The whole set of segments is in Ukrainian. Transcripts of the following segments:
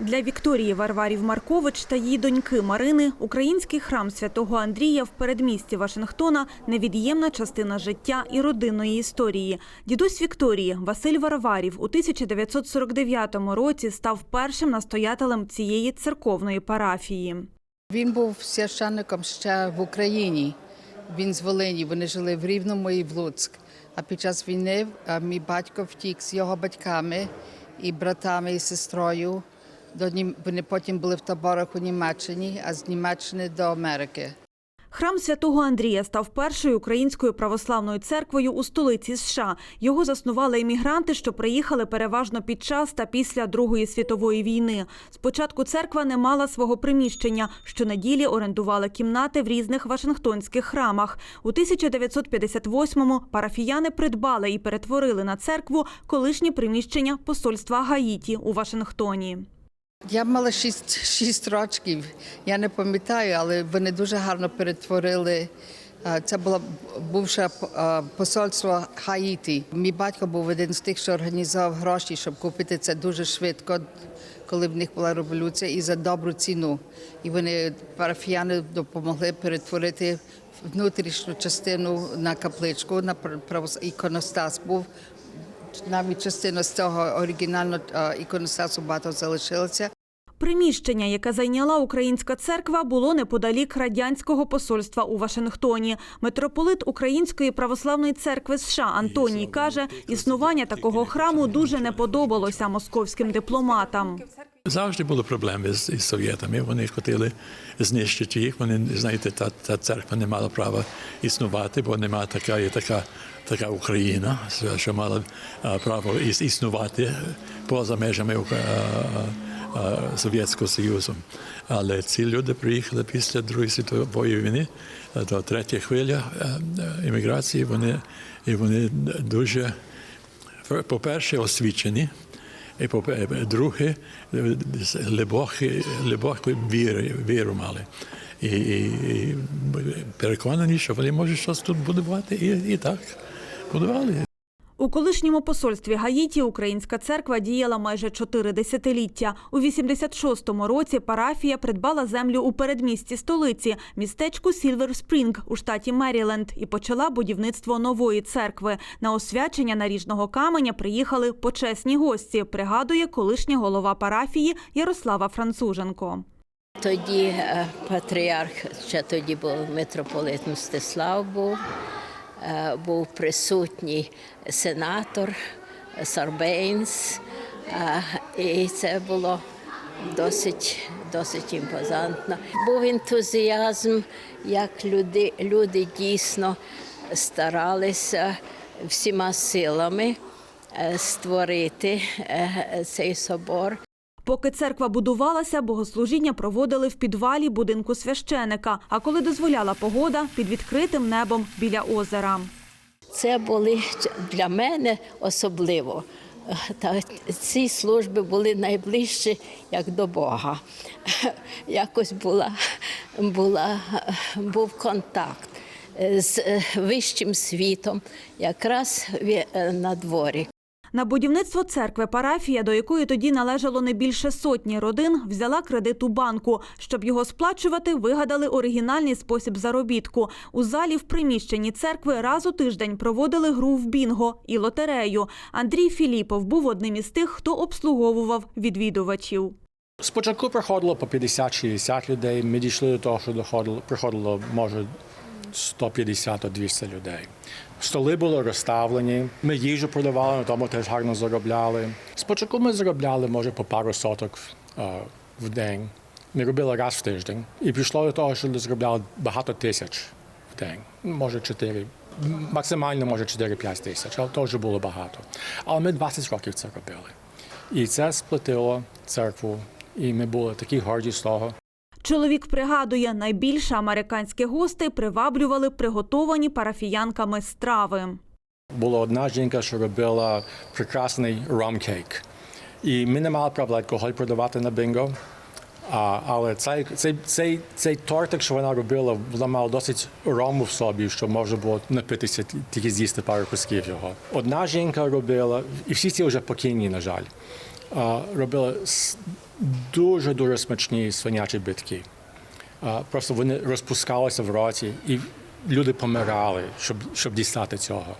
Для Вікторії Варварів Маркович та її доньки Марини український храм святого Андрія в передмісті Вашингтона невід'ємна частина життя і родинної історії. Дідусь Вікторії Василь Варварів у 1949 році став першим настоятелем цієї церковної парафії. Він був священником ще в Україні. Він з Волині. Вони жили в Рівному і в Луцьк. А під час війни мій батько втік з його батьками і братами і сестрою. До Нім- Вони потім були в таборах у Німеччині, а з Німеччини до Америки. Храм святого Андрія став першою українською православною церквою у столиці США. Його заснували іммігранти, що приїхали переважно під час та після Другої світової війни. Спочатку церква не мала свого приміщення. Щонеділі орендували кімнати в різних вашингтонських храмах. У 1958-му парафіяни придбали і перетворили на церкву колишнє приміщення посольства Гаїті у Вашингтоні. Я мала шість, шість років. Я не пам'ятаю, але вони дуже гарно перетворили. Це було бувше посольство Хаїті. Мій батько був один з тих, що організував гроші, щоб купити це дуже швидко, коли в них була революція, і за добру ціну. І вони парафіяни допомогли перетворити внутрішню частину на капличку, на іконостас був. Навіть частина з цього оригінального а, іконостасу багато залишилася. Приміщення, яке зайняла українська церква, було неподалік радянського посольства у Вашингтоні. Митрополит Української православної церкви США Антоній каже, існування такого храму дуже не подобалося московським дипломатам. Завжди були проблеми з, із совєтами. Вони хотіли знищити їх. Вони знаєте, та, та церква не мала права існувати, бо нема така є така, така Україна, що мала право іс, існувати поза межами Ука- а, а, Совєтського Союзу. Але ці люди приїхали після Другої світової війни а, до третя хвиля імміграції. Вони і вони дуже по-перше, освічені. І по-друге, глибокі, глибоку віру, віру мали. І, і, і переконані, що вони можуть щось тут будувати, і, і так будували. У колишньому посольстві Гаїті українська церква діяла майже чотири десятиліття. У 86-му році парафія придбала землю у передмісті столиці, містечку Сільвер Спрінг у штаті Меріленд, і почала будівництво нової церкви. На освячення наріжного каменя приїхали почесні гості. Пригадує колишня голова парафії Ярослава Француженко. Тоді е, патріарх, ще тоді був митрополит Мстислав був, був присутній сенатор Сарбейнс, е, і це було досить, досить імпозантно. Був ентузіазм, як люди, люди дійсно старалися всіма силами е, створити е, цей собор. Поки церква будувалася, богослужіння проводили в підвалі будинку священика. А коли дозволяла погода, під відкритим небом біля озера. Це були для мене особливо. Та ці служби були найближчі як до Бога. Якось була, була, був контакт з вищим світом, якраз ві- на дворі. На будівництво церкви парафія, до якої тоді належало не більше сотні родин, взяла кредит у банку. Щоб його сплачувати, вигадали оригінальний спосіб заробітку. У залі в приміщенні церкви раз у тиждень проводили гру в бінго і лотерею. Андрій Філіпов був одним із тих, хто обслуговував відвідувачів. Спочатку приходило по 50-60 людей. Ми дійшли до того, що доходило, приходило може 150-200 людей. Столи були розставлені, ми їжу продавали, на тому теж гарно заробляли. Спочатку ми заробляли, може, по пару соток е, в день. Ми робили раз в тиждень. І прийшло до того, що заробляли багато тисяч в день. Може, 4, максимально може 4-5 тисяч, але теж було багато. Але ми 20 років це робили. І це сплатило церкву, і ми були такі горді з того. Чоловік пригадує, найбільше американських гостей приваблювали приготовані парафіянками страви. Була одна жінка, що робила прекрасний ром-кейк. І ми не мали права алкоголь продавати на бінго. А, але цей, цей, цей, цей тортик, що вона робила, вона мала досить рому в собі, що можна було напитися, тільки з'їсти пару кусків його. Одна жінка робила, і всі ці вже покійні, на жаль, робила дуже дуже смачні свинячі битки. Просто вони розпускалися в роті, і люди помирали, щоб, щоб дістати цього.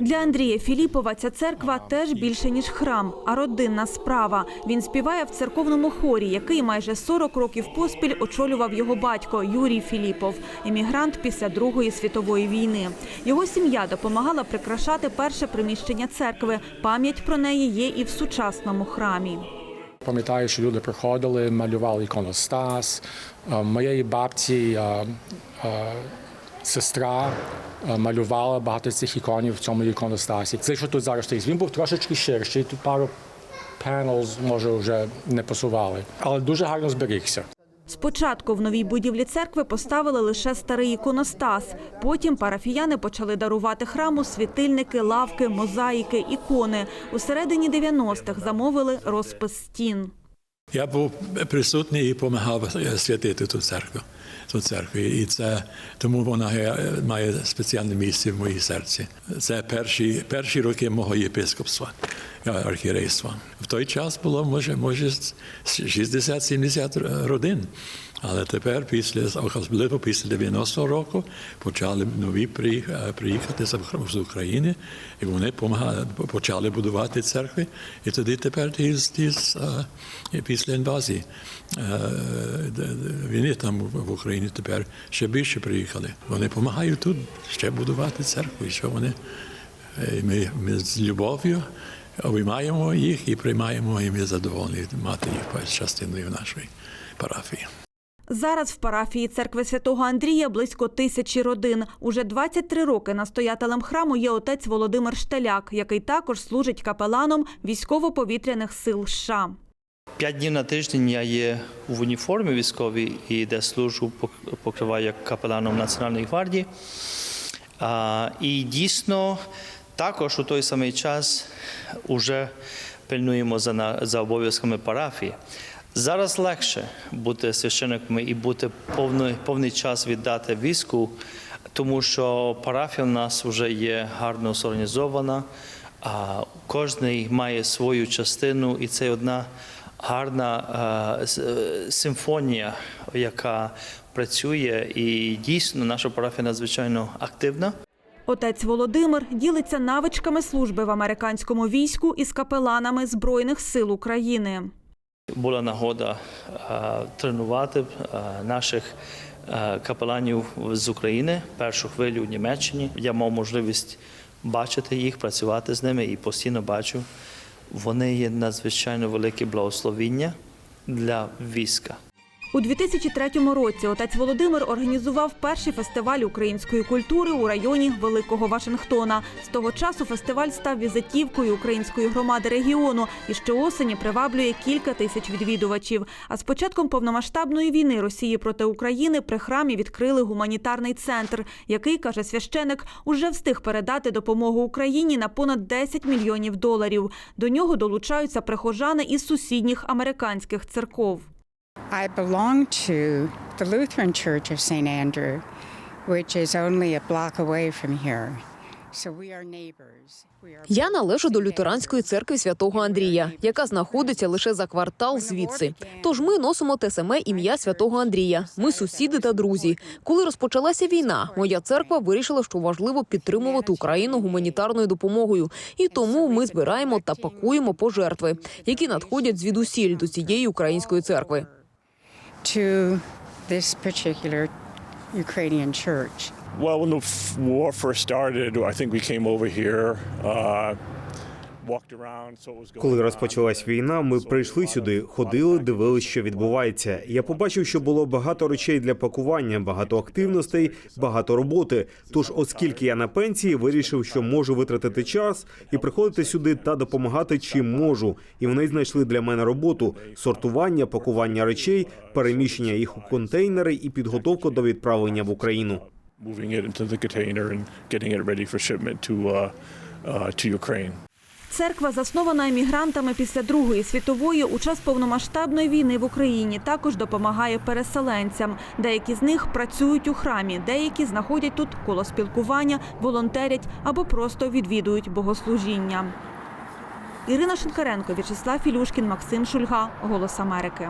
Для Андрія Філіпова ця церква теж більше ніж храм, а родинна справа. Він співає в церковному хорі, який майже 40 років поспіль очолював його батько Юрій Філіпов, емігрант після Другої світової війни. Його сім'я допомагала прикрашати перше приміщення церкви. Пам'ять про неї є і в сучасному храмі. Пам'ятаю, що люди приходили, малювали іконостас. Моєї бабці а, а, сестра малювала багато цих іконів в цьому іконостасі. Це, що тут зараз стоїть, він був трошечки ширший, тут пару panels, може, вже не посували, але дуже гарно зберігся. Спочатку в новій будівлі церкви поставили лише старий іконостас. Потім парафіяни почали дарувати храму світильники, лавки, мозаїки, ікони. У середині 90-х замовили розпис стін. Я був присутній і допомагав святити ту церкву. Ту церкву. І це тому вона має спеціальне місце в моїй серці. Це перші, перші роки мого єпископства, архірейства. В той час було може, може 60-70 родин. Але тепер, після особливо після 90-го року, почали нові приїхати з України, і вони почали будувати церкви. І тоді тепер ті, з- ті, з, е, після інвазії війни там в Україні тепер ще більше приїхали. Вони допомагають тут ще будувати церкву. І що вони е, ми, ми з любов'ю обіймаємо їх і приймаємо, і ми задоволені мати їх частиною нашої парафії. Зараз в парафії церкви святого Андрія близько тисячі родин. Уже 23 роки настоятелем храму є отець Володимир Штеляк, який також служить капеланом військово-повітряних сил США. П'ять днів на тиждень я є в уніформі військовій і де служу, пок- покриваю як капеланом Національної гвардії. І дійсно також у той самий час вже пильнуємо за, за обов'язками парафії. Зараз легше бути священниками і бути повний, повний час віддати війську, тому що парафія в нас вже є гарно зорганізована, кожен має свою частину, і це одна гарна е, е, симфонія, яка працює, і дійсно наша парафія надзвичайно активна. Отець Володимир ділиться навичками служби в американському війську із капеланами Збройних сил України. Була нагода е, тренувати наших капеланів з України, першу хвилю в Німеччині. Я мав можливість бачити їх, працювати з ними і постійно бачу. Вони є надзвичайно велике благословіння для війська. У 2003 році отець Володимир організував перший фестиваль української культури у районі Великого Вашингтона. З того часу фестиваль став візитівкою української громади регіону і щоосені приваблює кілька тисяч відвідувачів. А з початком повномасштабної війни Росії проти України при храмі відкрили гуманітарний центр, який каже священик, уже встиг передати допомогу Україні на понад 10 мільйонів доларів. До нього долучаються прихожани із сусідніх американських церков. I belong to the Lutheran Church of St. Andrew, which is only a block away from here. Я належу до лютеранської церкви святого Андрія, яка знаходиться лише за квартал звідси. Тож ми носимо те саме ім'я святого Андрія. Ми сусіди та друзі. Коли розпочалася війна, моя церква вирішила, що важливо підтримувати Україну гуманітарною допомогою, і тому ми збираємо та пакуємо пожертви, які надходять звідусіль до цієї української церкви. To this particular Ukrainian church. Well, when the war first started, I think we came over here, uh, Коли розпочалась війна, ми прийшли сюди, ходили, дивились, що відбувається. Я побачив, що було багато речей для пакування, багато активностей, багато роботи. Тож, оскільки я на пенсії, вирішив, що можу витратити час і приходити сюди та допомагати чим можу. І вони знайшли для мене роботу: сортування, пакування речей, переміщення їх у контейнери і підготовку до відправлення в Україну. moving it into the container and getting it ready for shipment to uh, uh, to Ukraine. Церква заснована емігрантами після Другої світової у час повномасштабної війни в Україні. Також допомагає переселенцям. Деякі з них працюють у храмі, деякі знаходять тут коло спілкування, волонтерять або просто відвідують богослужіння. Ірина Шинкаренко, В'ячеслав Філюшкін, Максим Шульга. Голос Америки.